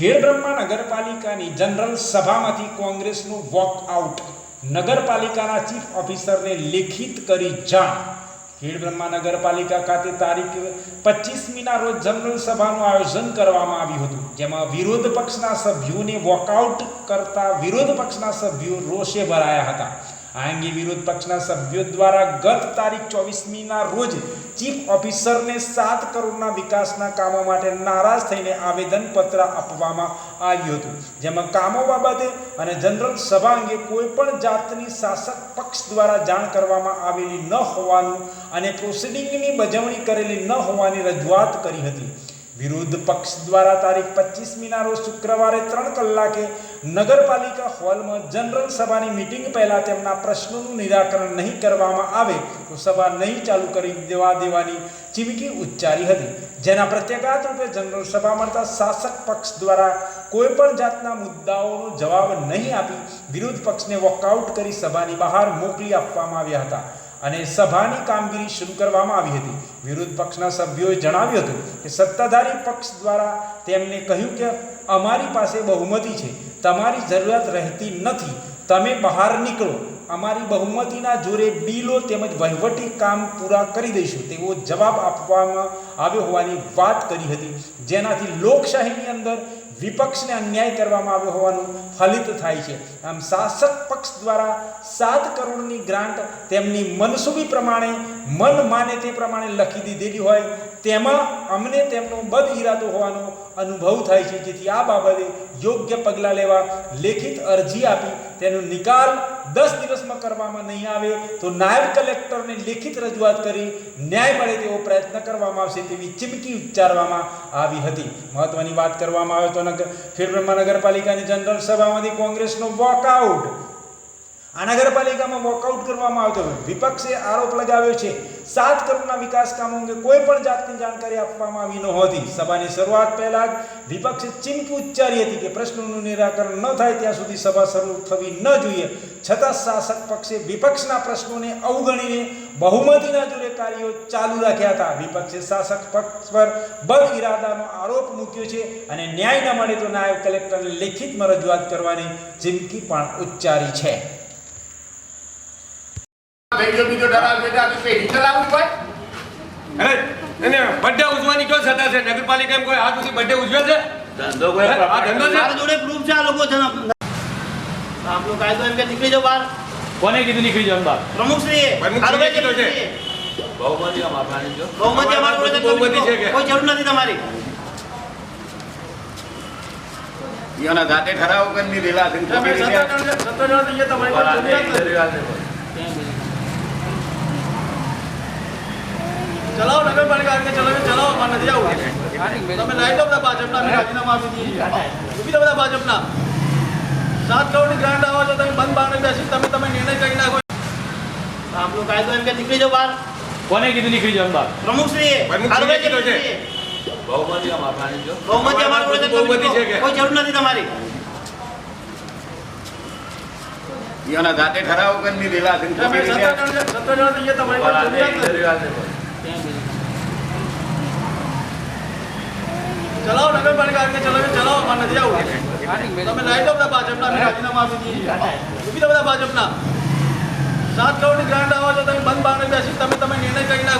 ખેડબ્રહ્મા નગરપાલિકાની જનરલ સભામાંથી કોંગ્રેસનું વોકઆઉટ નગરપાલિકાના ચીફ ઓફિસરને લેખિત કરી જાણ. ખેડબ્રહ્મા નગરપાલિકા ખાતે તારીખ પચીસમીના રોજ જનરલ સભાનું આયોજન કરવામાં આવ્યું હતું, જેમાં વિરોધ પક્ષના સભ્યોને વોકઆઉટ કરતા વિરોધ પક્ષના સભ્યો રોષે ભરાયા હતા. આ અંગે વિરોધ પક્ષના સભ્યો દ્વારા ગત તારીખ ચોવીસમીના રોજ ચીફ ઓફિસરને સાત કરોડના વિકાસના કામો માટે નારાજ થઈને આવેદનપત્ર આપવામાં આવ્યું હતું. જેમાં કામો બાબતે અને જનરલ સભા અંગે કોઈ પણ જાતની શાસક પક્ષ દ્વારા જાણ કરવામાં આવેલી ન હોવાનું અને પ્રોસિડિંગની બજવણી કરેલી ન હોવાની રજૂઆત કરી હતી. વિરોધ પક્ષ દ્વારા તારીખ પચીસમીના રોજ શુક્રવારે ત્રણ કલાકે નગરપાલિકા હોલમાં જનરલ સભાની મિટિંગ પહેલા તેમના પ્રશ્નોનું નિરાકરણ નહીં કરવામાં આવે તો સભા નહીં ચાલુ કરી દેવા દેવાની ચીમકી ઉચ્ચારી હતી. જેના પ્રત્યાઘાત રૂપે જનરલ સભા મળતા શાસક પક્ષ દ્વારા કોઈ પણ જાતના મુદ્દાઓનો જવાબ નહીં આપી વિરોધ પક્ષને વોકઆઉટ કરી સભાની બહાર મોકલી આપવામાં આવ્યા હતા. અને સભાની કામગીરી શરૂ કરવામાં આવી હતી. વિરોધ પક્ષના સભ્યોએ જણાવ્યું હતું કે સત્તાધારી પક્ષ દ્વારા તેમને કહ્યું કે અમારી પાસે બહુમતી છે. તમારી જરૂરિયાત રહેતી નથી. તમે બહાર નીકળો. અમારી બહુમતીના જોરે બિલો તેમજ વહીવટી કામ પૂરા કરી દઈશું તેવો જવાબ આપવામાં આવ્યો હોવાની વાત કરી હતી. જેનાથી લોકશાહીની અંદર વિપક્ષને અન્યાય કરવામાં આવ્યો હોવાનું ફલિત થાય છે. આમ શાસક પક્ષ દ્વારા સાત કરોડની ગ્રાન્ટ તેમની મનસુબી પ્રમાણે, મન માને તે પ્રમાણે લખી દીધેલી હોય, તેમાં અમને તેમનો બદ ઈરાદો હોવાનો અનુભવ થાય છે. જેથી આ બાબતે યોગ્ય પગલાં લેવા, લેખિત અરજી આપી, તેનો નિકાલ દસ દિવસમાં કરવામાં નહીં આવે તો નાયબ કલેક્ટરને લેખિત રજૂઆત કરી ન્યાય મળે તેવો પ્રયત્ન કરવામાં આવશે તેવી ચીમકી ઉચ્ચારવામાં આવી હતી. મહત્વની વાત કરવામાં આવે તો નગર ખેડબ્રહ્મા નગરપાલિકાની જનરલ સભામાંથી કોંગ્રેસનો વોકઆઉટ. આ નગરપાલિકામાં વોકઆઉટ કરવામાં આવતો હતો વિપક્ષે આરોપ લગાવ્યો છે સાત કરોડના વિકાસ કામો અંગે કોઈ પણ જાતની જાણકારી આપવામાં આવી નહોતી સભાની શરૂઆત પહેલા જ વિપક્ષે ચીમકી ઉચ્ચારી હતી કે પ્રશ્નોનું નિરાકરણ ન થાય ત્યાં સુધી સભા શરૂ થવી ન જોઈએ. છતાં શાસક પક્ષે વિપક્ષના પ્રશ્નોને અવગણીને બહુમતીના જોડે કાર્યો ચાલુ રાખ્યા હતા. વિપક્ષે શાસક પક્ષ પર બદ ઇરાદાનો આરોપ મૂક્યો છે અને ન્યાય ન મળે તો નાયબ કલેક્ટરને લેખિતમાં રજૂઆત કરવાની ચીમકી પણ ઉચ્ચારી છે. બેઠો બીજો ડરાવ બેઠા તો પેઢી ચલાવવું પડે અરે એને બર્થડે ઉજવવાની કયો સત્તા છે? નગરપાલિકા એમ કોઈ આજ સુધી બર્થડે ઉજવે છે? ધંધો કોઈ આ ધંધો છે? મારા જોડે પ્રૂફ છે આ લોકો છે ને. લોકો કાયદો એમ કે નીકળી જાવ બહાર. કોને કીધું નીકળી જાવ બહાર? પ્રમુખશ્રીએ પ્રમુખશ્રીએ હારું કીધું છે. બહુમતી આમ આપવાની જો. બહુમતી અમારા જોડે બહુમતી છે કે? કોઈ જરૂર નથી તમારી. ઈયોના જાતે ઠરાવ કરીને રેલા છે તમે સત્તા જણ છે, સત્તા જણ તો અહીંયા તમારી પાસે જરૂરિયાત નથી. ચલાવો નગરપાલિકા આવીને ચલાવે ચલાવો મારે નથી આવું તમે દો બધા ભાજપના રાજીનામા આપી દઈએ ઊભી બધા ભાજપના. સાત કરોડની ગ્રાન્ટ આવો છો તમે બંધ બાર બેસી તમે તમે નિર્ણય કરી નાખો. આપણો કાયદો એમ કે નીકળી જાવ બહાર. કોને કીધું નીકળી જાવ બહાર? પ્રમુખશ્રીએ પ્રમુખશ્રીએ કીધું છે. બહુમતી અમારી જો બહુમતી અમારા બહુમતી છે કે? કોઈ જરૂર નથી તમારી. ઈયોના જાતે ઠરાવ કરીને છે. ચલાવો નગરપાલિકા આવીને ચલાવે ચલાવો મારે નથી આવું. તમે દો બધા ભાજપના રાજીનામા આપી દીધી બધા ભાજપના. સાત કરોડની ગ્રાન્ટ આવો છો તમે બંધ બાંધી બેસી તમે તમે નિર્ણય કરી નાખો